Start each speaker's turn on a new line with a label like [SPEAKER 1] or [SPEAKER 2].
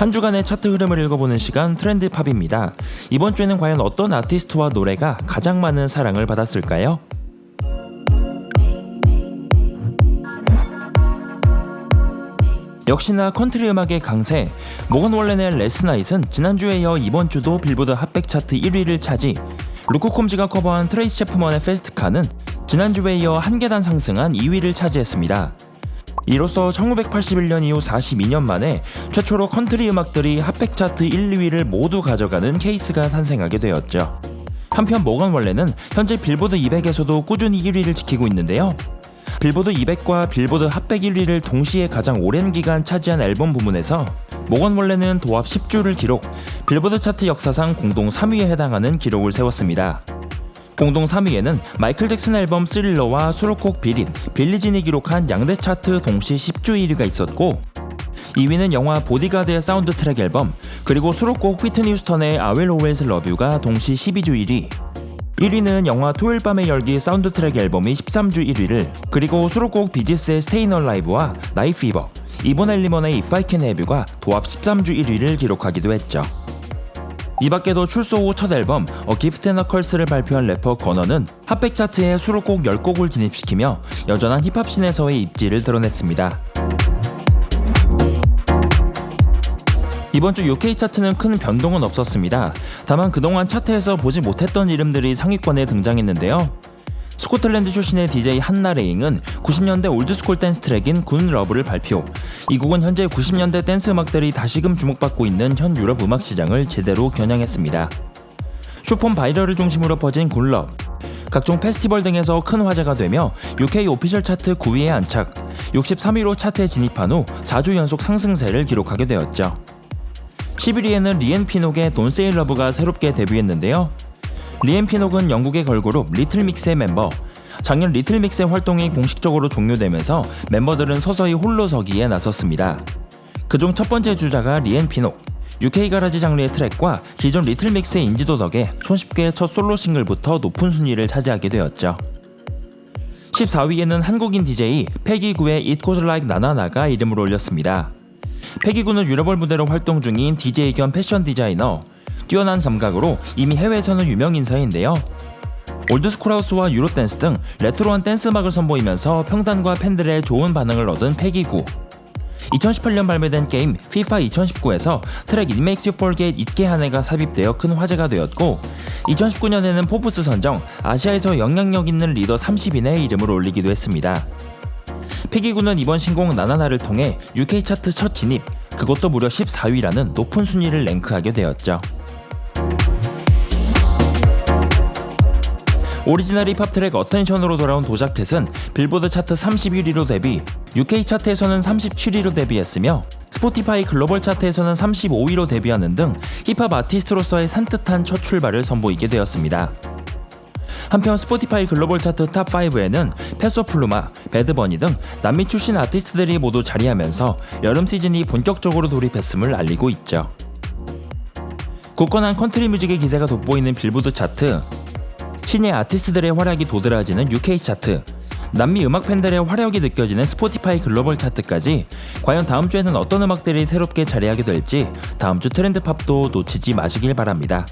[SPEAKER 1] 한 주간의 차트 흐름을 읽어보는 시간 트렌드 팝입니다. 이번 주에는 과연 어떤 아티스트와 노래가 가장 많은 사랑을 받았을까요? 역시나 컨트리 음악의 강세 모건 월렌의 레스나잇은 지난주에 이어 이번 주도 빌보드 핫백 차트 1위를 차지 루크콤즈가 커버한 트레이스 체프먼의 페스트카는 지난주에 이어 한 계단 상승한 2위를 차지했습니다. 이로써 1981년 이후 42년 만에 최초로 컨트리 음악들이 핫백 차트 1, 2위를 모두 가져가는 케이스가 탄생하게 되었죠. 한편 모건 월렌은 현재 빌보드 200에서도 꾸준히 1위를 지키고 있는데요. 빌보드 200과 빌보드 핫백 1위를 동시에 가장 오랜 기간 차지한 앨범 부문에서 모건 월렌은 도합 10주를 기록, 빌보드 차트 역사상 공동 3위에 해당하는 기록을 세웠습니다. 공동 3위에는 마이클 잭슨 앨범 스릴러와 수록곡 비린, 빌리진이 기록한 양대 차트 동시 10주 1위가 있었고 2위는 영화 보디가드의 사운드 트랙 앨범, 그리고 수록곡 휘트니 휴스턴의 Always Love You가 동시 12주 1위, 1위는 영화 토요일 밤의 열기 사운드 트랙 앨범이 13주 1위를 그리고 수록곡 비지스의 스테인 얼라이브와 나이 피버 이본 엘리먼의 If I Can Have You가 도합 13주 1위를 기록하기도 했죠. 이 밖에도 출소 후 첫 앨범 어 기프트 앤 어컬스를 발표한 래퍼 건어는 핫백 차트에 수록곡 10곡을 진입시키며 여전한 힙합씬에서의 입지를 드러냈습니다. 이번 주 UK 차트는 큰 변동은 없었습니다. 다만 그동안 차트에서 보지 못했던 이름들이 상위권에 등장했는데요. 스코틀랜드 출신의 DJ 한나 레잉은 90년대 올드스쿨 댄스 트랙인 군 러브를 발표. 이 곡은 현재 90년대 댄스 음악들이 다시금 주목받고 있는 현 유럽 음악 시장을 제대로 겨냥했습니다. 쇼폰 바이럴을 중심으로 퍼진 굿럽. 각종 페스티벌 등에서 큰 화제가 되며 UK 오피셜 차트 9위에 안착, 63위로 차트에 진입한 후 4주 연속 상승세를 기록하게 되었죠. 11위에는 리엔 피녹의 돈 세일 러브가 새롭게 데뷔했는데요. 리엔 피녹은 영국의 걸그룹 리틀 믹스의 멤버. 작년 리틀 믹스의 활동이 공식적으로 종료되면서 멤버들은 서서히 홀로 서기에 나섰습니다. 그중 첫 번째 주자가 리엔 피녹. UK 가라지 장르의 트랙과 기존 리틀 믹스의 인지도 덕에 손쉽게 첫 솔로 싱글부터 높은 순위를 차지하게 되었죠. 14위에는 한국인 DJ 패기구의 It Goes Like 나나나가 이름을 올렸습니다. 패기구는 유럽월 무대로 활동 중인 DJ 겸 패션 디자이너, 뛰어난 감각으로 이미 해외에서는 유명 인사인데요. 올드스쿨하우스와 유로댄스 등 레트로한 댄스 음악을 선보이면서 평단과 팬들의 좋은 반응을 얻은 패기구. 2018년 발매된 게임 FIFA 2019에서 트랙 It Makes You Forget 잊게 한 해가 삽입되어 큰 화제가 되었고 2019년에는 포브스 선정 아시아에서 영향력 있는 리더 30인의 이름을 올리기도 했습니다. 패기구는 이번 신곡 나나나를 통해 UK 차트 첫 진입, 그것도 무려 14위라는 높은 순위를 랭크하게 되었죠. 오리지널 힙합 트랙 어텐션으로 돌아온 도자켓은 빌보드 차트 31위로 데뷔, UK 차트에서는 37위로 데뷔했으며 스포티파이 글로벌 차트에서는 35위로 데뷔하는 등 힙합 아티스트로서의 산뜻한 첫 출발을 선보이게 되었습니다. 한편 스포티파이 글로벌 차트 탑5에는 패소플루마, 배드버니 등 남미 출신 아티스트들이 모두 자리하면서 여름 시즌이 본격적으로 돌입했음을 알리고 있죠. 굳건한 컨트리 뮤직의 기세가 돋보이는 빌보드 차트, 신의 아티스트들의 활약이 도드라지는 UK 차트, 남미 음악 팬들의 화력이 느껴지는 스포티파이 글로벌 차트까지 과연 다음 주에는 어떤 음악들이 새롭게 자리하게 될지 다음 주 트렌드 팝도 놓치지 마시길 바랍니다.